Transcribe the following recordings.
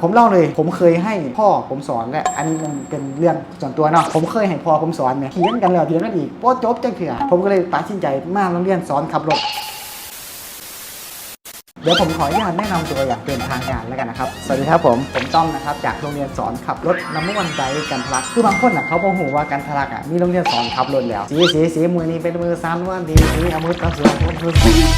ผมเล่าเลย ผมเคยให้พ่อผมสอนและอันนี้มันเป็นเรื่องส่วนตัวเนาะผมเคยให้พ่อผมสอนเนี่ยเถียงกันแล้วเถียงกันอีกโป๊จบจังเถื่อผมก็เลยตัดสินใจมาโรงเรียนสอนขับรถ เดี๋ยวผมขออนุญาตแนะนำตัวอย่างเป็นทางการแล้วกันนะครับ สวัสดีครับผม ผมต้อมนะครับจากโรงเรียนสอนขับรถน้ำมันใจกันทะลัก คือบางคนอะเขาบอกหูว่ากันทะลักอะมีโรงเรียนสอนขับรถแล้ว สีสีสีมือนี้เป็นมือซันว่าดีนี่เอามือตัดสวน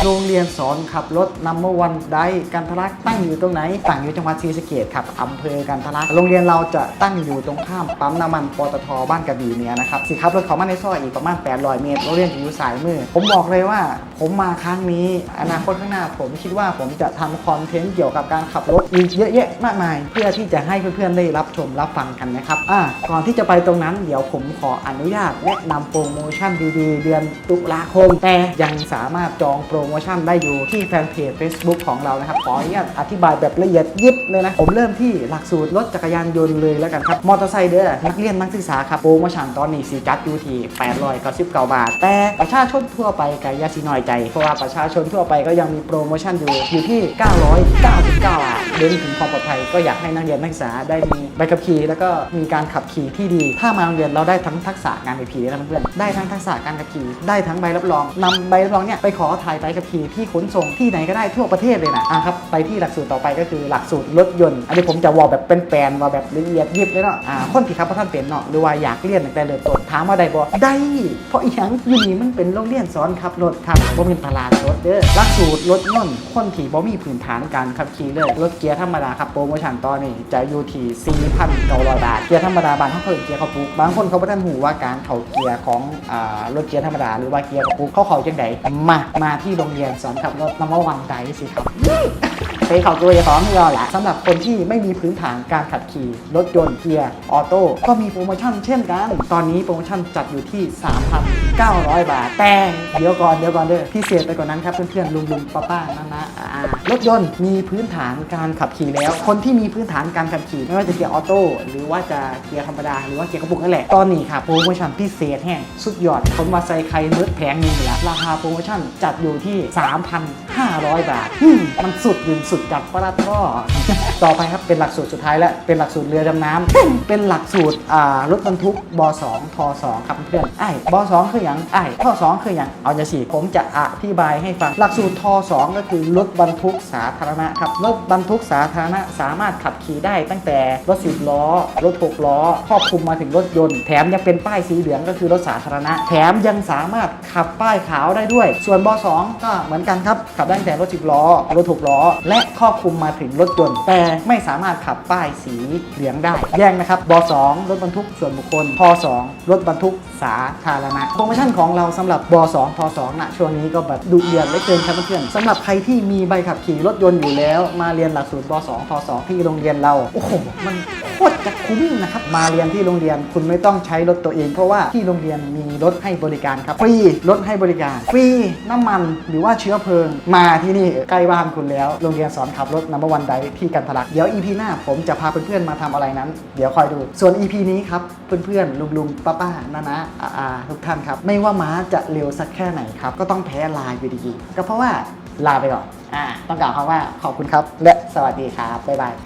โรงเรียนสอนขับรถน้ำมันไดกันทะลักตั้งอยู่ตรงไหนตั้งอยู่จังหวัดศรีสะเกษครับอำเภอกันทะลัก โรงเรียนเราจะตั้งอยู่ตรงข้ามปั๊มน้ำมันปตทบ้านกระบี่เนี่ยนะครับสิขับรถเขามาในซอยอีกประมาณ 800 เมตรโรงเรียนอยู่สายมือ ผมบอกเลยว่า ผมมาครั้งนี้อนาคตข้างหน้าผมคิดว่าผมจะทำคอนเทนต์เกี่ยวกับการขับรถอีกเยอะแยะมากมาย เพื่อที่จะให้เพื่อนๆได้รับชมรับฟังกันนะครับอ่าก่อนที่จะไปตรงนั้นเดี๋ยวผมขออนุญาตแนะนำโปรโมชั่นดีๆ เดือนตุลาคม แต่ยังสามารถจองโปรโมชั่นได้อยู่ที่แฟนเพจ Facebook ของเรานะครับขออนุญาตอธิบายแบบละเอียดยิบเลยนะผมเริ่มที่หลักสูตรรถจักรยานยนต์เลยแล้วกันครับมอเตอร์ไซค์เด้อนักเรียนนักศึกษาครับโปรโมชั่นตอนนี้สีจัดอยู่ที่899บาท แต่ประชาชนทั่วไปก็ยาสิน้อยใจเพราะว่าประชาชนทั่วไปก็ยังมีโปรโมชั่นอยู่อยู่ที่ 999บาทเดินถึงความปลอดภัยก็อยากให้นักเรียนนักศึกษาได้มีใบขับขี่แล้วก็มีการขับขี่ที่ดี ถ้ามาโรงเรียนเราได้ทั้งทักษะการขับขี่นะเพื่อนๆได้ทั้งทักษะการขับขี่ได้ทั้งใบรับรองนำใบรับรองเนี่ยไปขอถ่ายใบขับขี่ที่ขนส่งที่ไหนก็ได้ทั่วประเทศเลยนะอะครับไปที่หลักสูตรต่อไปก็คือหลักสูตรรถยนต์อันนี้ผมจะวอลแบบเป็นแปลนว่าแบบละเอียดยิบเลยเนาะอ่าคนที่ครับพราะท่านเป็นเนาะหรือว่าอยากเรียนตั้งแต่เริ่มต้นถามว่าได้บ่ได้ เพราะอีหยังอยู่นี่มันเป็นโรงเรียนสอนขับรถครับบ่เป็นตลาดรถเด้อหลักสูตรรถยนต์คนที่บ่มีพื้นฐานการขับขี่เลยรถเกียร์ธรรมดาครับโปรโมชั่นตอนนี้จะอยู่ที่4,900บาทเกียร์ธรรมดาบานเขาเพิ่มเกียร์เขาปุกบางคนเขาบ่ทันหูว่าการเข่าเกียร์ของอ่ารถเกียร์ธรรมดาหรือว่าเกียร์เขาปุกเขาเข่าจังไดมามาที่โรงเรียนสอนขับรถนำวันใจสิครับ ไปเขาตัวอย่าของเราแหละสำหรับคนที่ไม่มีพื้นฐานการขับขี่ รถยนต์เกียร์ออโต้ก็มีโปรโมชั่นเช่นกัน ตอนนี้โปรโมชั่นจัดอยู่ที่ 3,900 บาท แต่เดี๋ยวก่อนเดี๋ยวก่อนเด้อพิเศษไปกว่านั้นครับเพื่อนๆลุงลุงป้าป้าๆนะนะรถยนต์มีพื้นฐานการขับขี่แล้ว คนที่มีพื้นฐานการขับขี่ไม่ว่าจะเกียร์ออโต้หรือว่าจะเกียร์ธรรมดาหรือว่าเกียร์กระปุกนั่นแหละตอนนี้ครับโปรโมชั่นพิเศษแห้งสุดยอดคนมาใส่ใครเนื้อแพงนึงละราคาโปรโมชั่นจัดอยู่ที่ 3,500 บาทอืมมันสุดยืนสุดจัดประหลัดพ่อต่อไปครับเป็นหลักสูตรสุดท้ายแล้ว เป็นหลักสูตรเรือดำน้ำเป็นหลักสูตรอ่ารถบรรทุกบ2ท2ครับเพื่อนไอ้บ2คืออย่างไอ้ท2คืออย่างเอาจะสิผมจะอธิบายให้ฟัง หลักสูตรท2ก็คือรถบรรทุกสาธารณะครับรถบรรทุกสาธารณะสามารถขับขี่ได้ตั้งแต่รถ10ล้อ รถ6ล้อครอบคลุมมาถึงรถยนต์ แถมยังเป็นป้ายสีเหลืองก็คือรถสาธารณะ แถมยังสามารถขับป้ายขาวได้ด้วย ส่วนบ2ก็เหมือนกันครับขับได้ตั้งแต่รถ10ล้อ รถ6ล้อ และครอบคลุมมาถึงรถยนต์ แต่ไม่สามารถขับป้ายสีเหลืองได้ แยกนะครับบ2รถบรรทุกส่วนบุคคลพ2รถบรรทุกสาธารณะโปรโมชั่นของเราสำหรับบ2ท2นะช่วงนี้ก็แบบดุเดือดเหลือเกินครับเพื่อนๆสำหรับใครที่มีใบขับขี่รถยนต์อยู่แล้ว มาเรียนหลักสูตรบ2ท2ที่โรงเรียนเราโอ้โหมันโคตรจะคุ้มนะครับ มาเรียนที่โรงเรียนคุณไม่ต้องใช้รถตัวเอง เพราะว่าที่โรงเรียนมีรถให้บริการครับ ฟรีรถให้บริการ ฟรีน้ำมันหรือว่าเชื้อเพลิงมาที่นี่ใกล้บ้านคุณแล้ว โรงเรียนสอนขับรถนัมวันไดที่กันทลัก เดี๋ยว EP หน้าผมจะพาเพื่อนๆมาทำอะไรนั้น เดี๋ยวคอยดู ส่วน EP นี้ครับ เพื่อนๆ ลุงๆ ป้าๆน้าๆอาๆทุกท่านครับ ไม่ว่าม้าจะเร็วสักแค่ไหนครับ ก็ต้องแพ้ลายอยู่ดีๆก็เพราะว่าลาไปก่อนอ่าต้องกล่าวคำว่าขอบคุณครับ และสวัสดีครับบ๊ายบาย